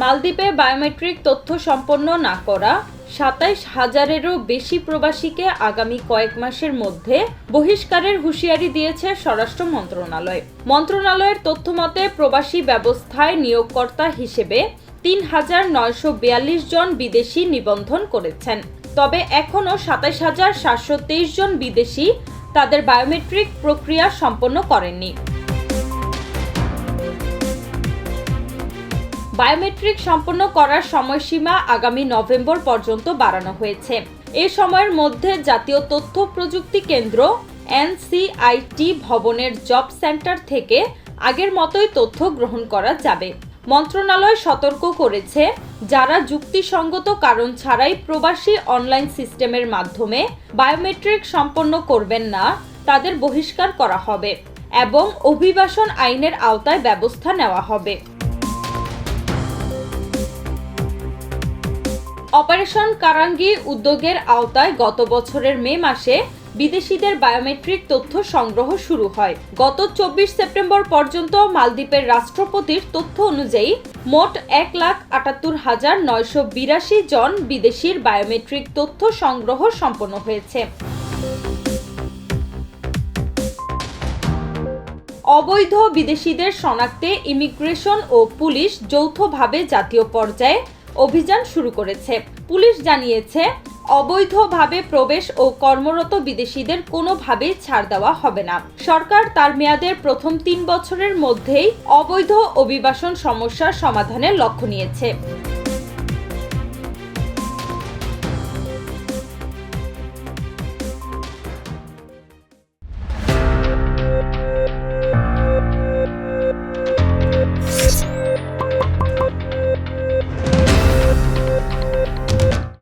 মালদ্বীপে বায়োমেট্রিক তথ্য সম্পন্ন না করা সাতাইশ হাজারেরও বেশি প্রবাসীকে আগামী কয়েক মাসের মধ্যে বহিষ্কারের হুঁশিয়ারি দিয়েছে স্বরাষ্ট্র মন্ত্রণালয়। মন্ত্রণালয়ের তথ্য মতে প্রবাসী ব্যবস্থায় নিয়োগকর্তা হিসেবে তিন হাজার নয়শো বিয়াল্লিশ জন বিদেশি নিবন্ধন করেছেন। তবে এখনও সাতাইশ হাজার সাতশো তেইশ জন বিদেশি তাদের বায়োমেট্রিক প্রক্রিয়া সম্পন্ন করেননি। বায়োমেট্রিক সম্পন্ন করার সময়সীমা আগামী নভেম্বর পর্যন্ত বাড়ানো হয়েছে। এ সময়ের মধ্যে জাতীয় তথ্য প্রযুক্তি কেন্দ্র এনসিআইটি ভবনের জব সেন্টার থেকে আগের মতোই তথ্য গ্রহণ করা যাবে। মন্ত্রণালয় সতর্ক করেছে, যারা যুক্তিসঙ্গত কারণ ছাড়াই প্রবাসী অনলাইন সিস্টেমের মাধ্যমে বায়োমেট্রিক সম্পন্ন করবেন না, তাদের বহিষ্কার করা হবে এবং অভিবাসন আইনের আওতায় ব্যবস্থা নেওয়া হবে। অপারেশন কারাঙ্গি উদ্যোগের আওতায় গত বছরের মে মাসে বিদেশিদের বায়োমেট্রিক তথ্য সংগ্রহ শুরু হয়। গত চব্বিশ সেপ্টেম্বর পর্যন্ত মালদ্বীপের রাষ্ট্রপতির তথ্য অনুযায়ী মোট এক লাখ আটাত্তর হাজার নয়শো বিরাশি জন বিদেশির বায়োমেট্রিক তথ্য সংগ্রহ সম্পন্ন হয়েছে। অবৈধ বিদেশিদের শনাক্তে ইমিগ্রেশন ও পুলিশ যৌথভাবে জাতীয় পর্যায়ে অভিযান শুরু করেছে। পুলিশ জানিয়েছে, অবৈধভাবে প্রবেশ ও কর্মরত বিদেশিদের কোনোভাবেই ছাড় দেওয়া হবে না। সরকার তার মেয়াদের প্রথম তিন বছরের মধ্যেই অবৈধ অভিবাসন সমস্যার সমাধানের লক্ষ্য নিয়েছে।